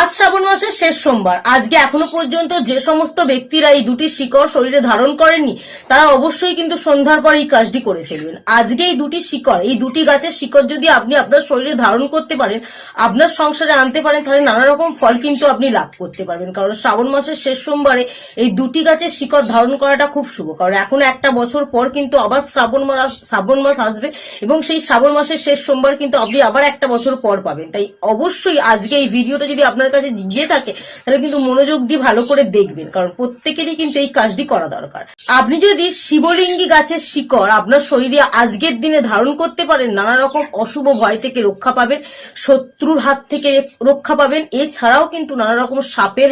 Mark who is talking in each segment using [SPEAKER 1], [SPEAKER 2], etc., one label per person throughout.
[SPEAKER 1] আজ শ্রাবণ মাসের শেষ সোমবার। আজকে এখনও পর্যন্ত যে সমস্ত ব্যক্তিরা এই দুটি শিকড় শরীরে ধারণ করেননি, তারা অবশ্যই কিন্তু সন্ধ্যার পর এই কাজটি করে ফেলবেন। আজকে এই দুটি শিকড়, এই দুটি গাছের শিকড় যদি আপনি আপনার শরীরে ধারণ করতে পারেন, আপনার সংসারে আনতে পারেন, তাহলে নানা রকম ফল কিন্তু আপনি লাভ করতে পারবেন। কারণ শ্রাবণ মাসের শেষ সোমবারে এই দুটি গাছের শিকড় ধারণ করাটা খুব শুভ। কারণ এখন একটা বছর পর কিন্তু আবার শ্রাবণ মাস শ্রাবণ মাস আসবে এবং সেই শ্রাবণ মাসের শেষ সোমবার কিন্তু আপনি আবার একটা বছর পর পাবেন। তাই অবশ্যই আজকে এই ভিডিওটা যদি আপনার কাছে গিয়ে থাকে, তাহলে কিন্তু মনোযোগ দিয়ে ভালো করে দেখবেন, কারণ প্রত্যেকেরই কিন্তু এই কাজটি করা দরকার। আপনি যদি শিবলিঙ্গি গাছের শিকড় আপনার শরীরে আজকের দিনে ধারণ করতে পারেন নানা রকম অশুভ ভয় থেকে রক্ষা পাবেন, শত্রুর হাত থেকে রক্ষা পাবেন, এছাড়াও কিন্তু নানা রকম সাপের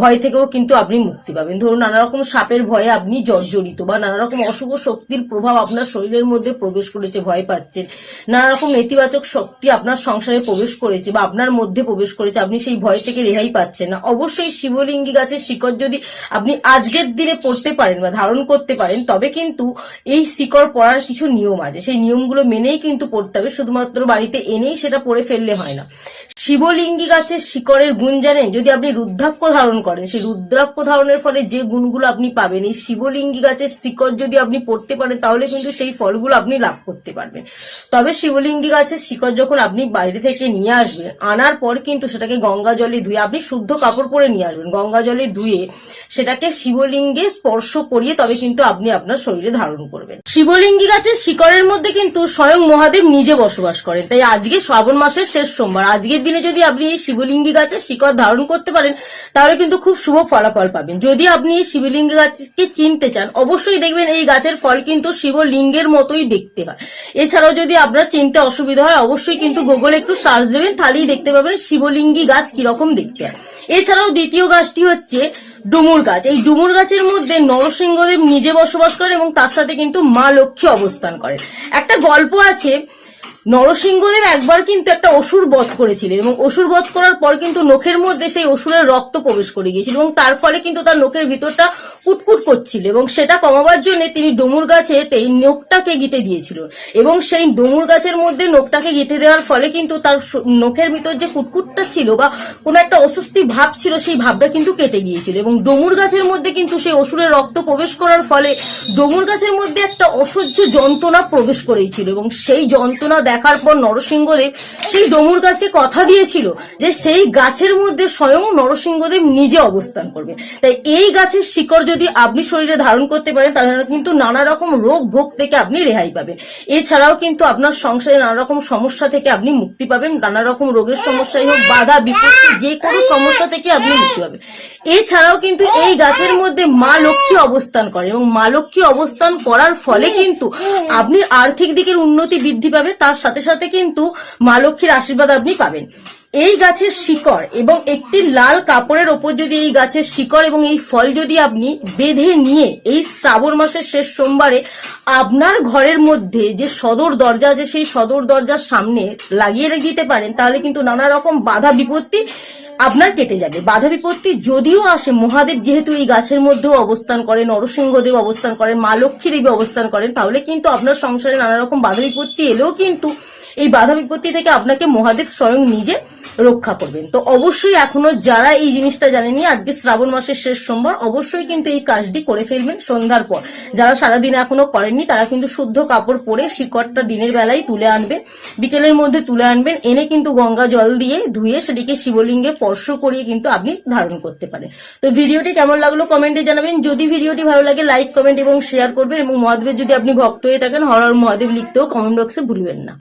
[SPEAKER 1] ভয় থেকেও কিন্তু আপনি মুক্তি পাবেন। ধরুন নানা রকম সাপের ভয়ে আপনি জর্জরিত বা নানা রকম অশুভ শক্তির প্রভাব আপনার শরীরের মধ্যে প্রবেশ করেছে, ভয় পাচ্ছেন নানা রকম নেতিবাচক শক্তি আপনার সংসারে প্রবেশ করেছে বা আপনার মধ্যে প্রবেশ করেছে, আপনি সেই ভয় থেকে রেহাই পাচ্ছেন না। অবশ্যই শিবলিঙ্গি গাছের শিকড় যদি আপনি আজকের দিনে পড়তে পারেন বা ধারণ করতে পারেন, তবে কিন্তু এই শিকড় পড়ার কিছু নিয়ম আছে। সেই নিয়মগুলো মেনেই কিন্তু পড়তে হবে। শুধুমাত্র বাড়িতে এনেই সেটা পড়ে ফেললে হয় না। শিবলিঙ্গি গাছের শিকড়ের গুণ জানেন? যদি আপনি রুদ্রাক্ষ ধারণ করেন, সেই রুদ্রাক্ষ ধারণের ফলে যে গুণগুলো আপনি পাবেন, এই শিবলিঙ্গি গাছের শিকড় যদি আপনি পড়তে পারেন, তাহলে কিন্তু সেই ফলগুলো আপনি লাভ করতে পারবেন। তবে শিবলিঙ্গি গাছের শিকড় যখন আপনি বাইরে থেকে নিয়ে আসবেন, আনার পর কিন্তু সেটাকে গঙ্গা জলে ধুয়ে আপনি শুদ্ধ কাপড় পরে নিয়ে আসবেন। গঙ্গা জলে ধুয়ে সেটাকে শিবলিঙ্গে স্পর্শ করিয়ে তবে কিন্তু আপনি আপনার শরীরে ধারণ করবেন। শিবলিঙ্গি গাছের শিকড়ের মধ্যে কিন্তু স্বয়ং মহাদেব নিজে বসবাস করেন। তাই আজকে শ্রাবণ মাসের শেষ সোমবার। আজকের দিনে যদি আপনি এই শিবলিঙ্গি গাছের শিকড় ধারণ করতে পারেন, তাহলে কিন্তু খুব শুভ ফলাফল পাবেন। যদি আপনি এই শিবলিঙ্গি গাছকে চিনতে চান, অবশ্যই দেখবেন এই গাছের ফল কিন্তু শিবলিঙ্গের মতোই দেখতে হয়। এছাড়াও যদি আপনার চিনতে অসুবিধা হয়, অবশ্যই কিন্তু গুগলে একটু সার্চ দেবেন, তাহলেই দেখতে পাবেন শিবলিঙ্গি গাছ কীরকম দেখতে। এছাড়াও দ্বিতীয় গাছটি হচ্ছে ডুমুর গাছ। এই ডুমুর গাছের মধ্যে নরসিংহদেব নিজে বসবাস করে এবং তার সাথে কিন্তু মা লক্ষ্মী অবস্থান করে একটা গল্প আছে, নরসিংহদেব একবার কিন্তু একটা অসুর বধ করেছিলেন এবং অসুর বধ করার পর কিন্তু নখের মধ্যে সেই অসুরের রক্ত প্রবেশ করে গিয়েছিল এবং তার ফলে কিন্তু তার নখের ভিতরটা কুটকুট করছিল এবং সেটা কমাবার জন্য তিনি ডুমুর গাছে এই নখটাকে গিতে দিয়েছিল। এবং সেই ডুমুর গাছের মধ্যে নখটাকে গিতে দেওয়ার ফলে কিন্তু তার নখের ভিতর যে কুটকুটটা ছিল বা কোনো একটা অস্বস্তি ভাব ছিল, সেই ভাবটা কিন্তু কেটে গিয়েছিল এবং ডমুর গাছের মধ্যে কিন্তু সেই অসুরের রক্ত প্রবেশ করার ফলে ডমুর গাছের মধ্যে একটা অসহ্য যন্ত্রণা প্রবেশ করেছিল এবং সেই যন্ত্রণা দেখার পর নরসিংহদেব সেই ডমুর গাছকে কথা দিয়েছিল যে সেই গাছের মধ্যে স্বয়ং নরসিংহদেব নিজে অবস্থান করবে। তাই এই গাছের শিকড় যদি আপনি শরীরে ধারণ করতে পারেন, তাহলে কিন্তু নানা রকম রোগ ভোগ থেকে আপনি রেহাই পাবেন। এছাড়াও কিন্তু আপনার সংসারে নানা রকম সমস্যা থেকে আপনি মুক্তি পাবেন। নানা রকম রোগের সমস্যাই হোক, বাধা, বিপত্তি, যে কোনো সমস্যা থেকে আপনি মুক্তি পাবেন। এছাড়াও কিন্তু এই গাছের মধ্যে মা লক্ষ্মী অবস্থান করে এবং মা লক্ষ্মী অবস্থান করার ফলে কিন্তু আপনি আর্থিক দিকের উন্নতি বৃদ্ধি পাবে। তার সাথে সাথে কিন্তু মা লক্ষ্মীর আশীর্বাদ আপনি পাবেন। এই গাছের শিকড় এবং একটি লাল কাপড়ের ওপর যদি এই গাছের শিকড় এবং এই ফল যদি আপনি বেঁধে নিয়ে এই শ্রাবণ মাসের শেষ সোমবারে আপনার ঘরের মধ্যে যে সদর দরজা আছে, সেই সদর দরজার সামনে লাগিয়ে রেখে দিতে পারেন, তাহলে কিন্তু নানা রকম বাধা বিপত্তি আপনার কেটে যাবে। বাধা বিপত্তি যদিও আসে, মহাদেব যেহেতু এই গাছের মধ্যেও অবস্থান করেন, নরসিংহদেব অবস্থান করেন, মা লক্ষ্মী দেবী অবস্থান করেন, তাহলে কিন্তু আপনার সংসারে নানা রকম বাধা বিপত্তি এলেও কিন্তু এই বাধা বিপত্তি থেকে আপনাকে মহাদেব স্বয়ং নিজে রক্ষা করবেন। তো অবশ্যই এখনও যারা এই জিনিসটা জানেনি আজকে শ্রাবণ মাসের শেষ সোমবার, অবশ্যই কিন্তু এই কাজটি করে ফেলবেন সন্ধ্যার পর। যারা সারাদিন এখনও করেননি, তারা কিন্তু শুদ্ধ কাপড় পরে শিকড়টা দিনের বেলায় তুলে আনবেন, বিকেলের মধ্যে তুলে আনবেন, এনে কিন্তু গঙ্গা জল দিয়ে ধুয়ে সেটিকে শিবলিঙ্গে স্পর্শ করিয়ে কিন্তু আপনি ধারণ করতে পারেন। তো ভিডিওটি কেমন লাগল কমেন্টে জানাবেন। যদি ভিডিওটি ভালো লাগে, লাইক, কমেন্ট এবং শেয়ার করবেন এবং মহাদেবের যদি আপনি ভক্ত হয়ে থাকেন, হর হর মহাদেব লিখতেও কমেন্ট বক্সে ভুলবেন না।